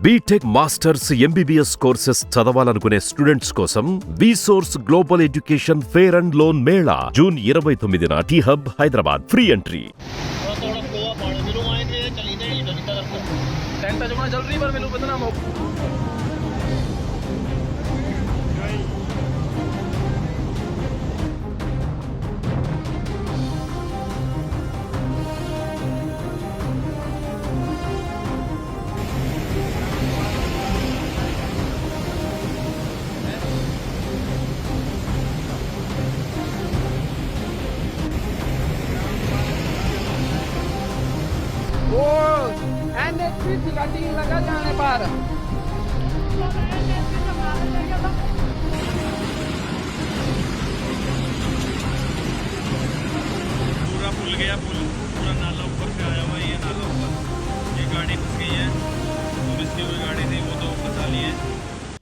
BTech masters MBBS courses చదవాలనుకునే students కోసం Vsource global education fair and loan mela June ఇరవై తొమ్మిదిన T hub Hyderabad free entry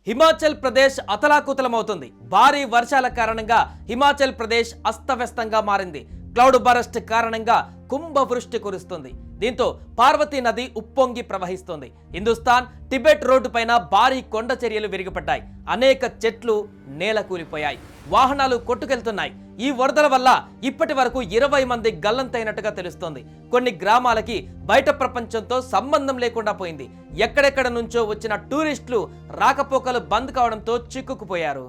Himachal Pradesh అతలాకుతలం అవుతుంది భారీ వర్షాల కారణంగా హిమాచల్ ప్రదేశ్ అస్తవ్యస్తంగా మారింది. క్లౌడ్ బరెస్ట్ కారణంగా కుంభ వృష్టి కురుస్తుంది. దీంతో పార్వతీ నది ఉప్పొంగి ప్రవహిస్తోంది. హిందుస్థాన్ టిబెట్ రోడ్డు పైన భారీ కొండ చర్యలు విరిగిపడ్డాయి. అనేక చెట్లు నేల కూలిపోయాయి వాహనాలు కొట్టుకెళ్తున్నాయి. ఈ వరదల వల్ల ఇప్పటి వరకు ఇరవై మంది గల్లంతైనట్టుగా తెలుస్తోంది. కొన్ని గ్రామాలకి బయట ప్రపంచంతో సంబంధం లేకుండా పోయింది. ఎక్కడెక్కడ నుంచో వచ్చిన టూరిస్టులు రాకపోకలు బంద్ కావడంతో చిక్కుకుపోయారు.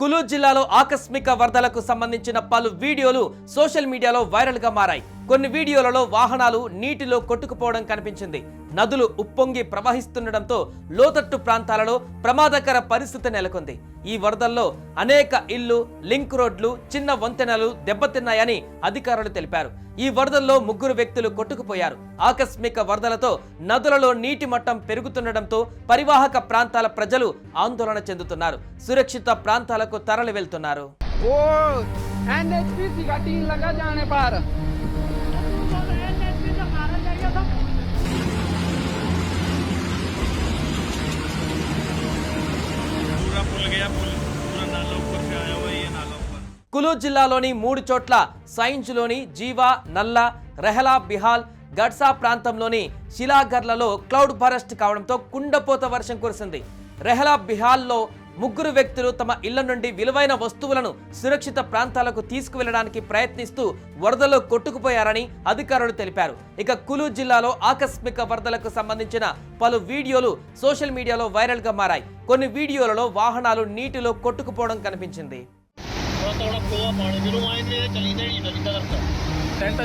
కులూ జిల్లాలో ఆకస్మిక వరదలకు సంబంధించిన పలు వీడియోలు సోషల్ మీడియాలో వైరల్గా మారాయి కొన్ని వీడియోలలో వాహనాలు నీటిలో కొట్టుకుపోవడం కనిపించింది. నదులు ఉప్పొంగి ప్రవహిస్తుండటంతో లోతట్టు ప్రాంతాలలో ప్రమాదకర పరిస్థితి నెలకొంది. ఈ వరదల్లో అనేక ఇల్లు లింక్ రోడ్లు చిన్న వంతెనలు దెబ్బతిన్నాయని అధికారులు తెలిపారు. ఈ వరదల్లో ముగ్గురు వ్యక్తులు కొట్టుకుపోయారు. ఆకస్మిక వరదలతో నదులలో నీటి మట్టం పెరుగుతుండటంతో పరివాహక ప్రాంతాల ప్రజలు ఆందోళన చెందుతున్నారు. సురక్షిత ప్రాంతాలకు తరలి వెళ్తున్నారు. కులు జిల్లాలోని మూడు చోట్ల సైన్స్లోని జీవా నల్ల రెహలా బిహాల్ గడ్సా ప్రాంతంలోని శిలాగర్లలో క్లౌడ్ ఫారెస్ట్ కావడంతో కుండపోత వర్షం కురిసింది. రెహలా బిహాల్లో ముగ్గురు వ్యక్తులు తమ ఇళ్ల నుండి విలువైన వస్తువులను సురక్షిత ప్రాంతాలకు తీసుకువెళ్లడానికి ప్రయత్నిస్తూ వరదలో కొట్టుకుపోయారని అధికారులు తెలిపారు ఇక కులు జిల్లాలో ఆకస్మిక వరదలకు సంబంధించిన పలు వీడియోలు సోషల్ మీడియాలో వైరల్ గా మారాయి కొన్ని వీడియోలలో వాహనాలు నీటిలో కొట్టుకుపోవడం కనిపించింది थोड़ा थोड़ा फ्लो आ पानी मेनू आए थे चली नहीं इधर की तरफ ਟੈਂਟਾ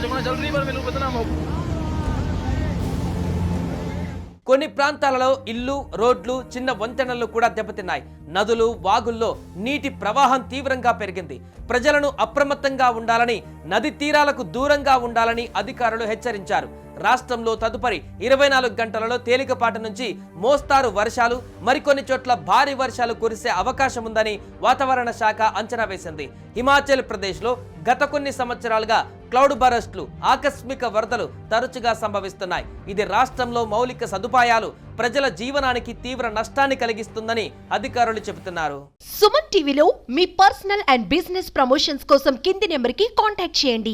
కొన్ని ప్రాంతాలలో ఇల్లు రోడ్లు చిన్న వంతెనలు కూడా దెబ్బతిన్నాయి. నదులు వాగుల్లో నీటి ప్రవాహం తీవ్రంగా పెరిగింది. ప్రజలను అప్రమత్తంగా ఉండాలని నది తీరాలకు దూరంగా ఉండాలని అధికారులు హెచ్చరించారు. రాష్ట్రంలో తదుపరి ఇరవై నాలుగు గంటలలో తేలికపాటి నుంచి మోస్తారు వర్షాలు మరికొన్ని చోట్ల భారీ వర్షాలు కురిసే అవకాశం ఉందని వాతావరణ శాఖ అంచనా వేసింది. హిమాచల్ ప్రదేశ్లో గత కొన్ని సంవత్సరాలుగా క్లౌడ్ బరస్ట్లు ఆకస్మిక వరదలు తరచుగా సంభవిస్తున్నాయి. ఇది రాష్ట్రంలో మౌలిక సదుపాయాలు ప్రజల జీవనానికి తీవ్ర నష్టాన్ని కలిగిస్తుందని అధికారులు చెబుతున్నారు. సుమన్ టీవీలో మీ పర్సనల్ అండ్ బిజినెస్ ప్రమోషన్స్ కోసం కింది నెంబర్కి కాంటాక్ట్ చేయండి.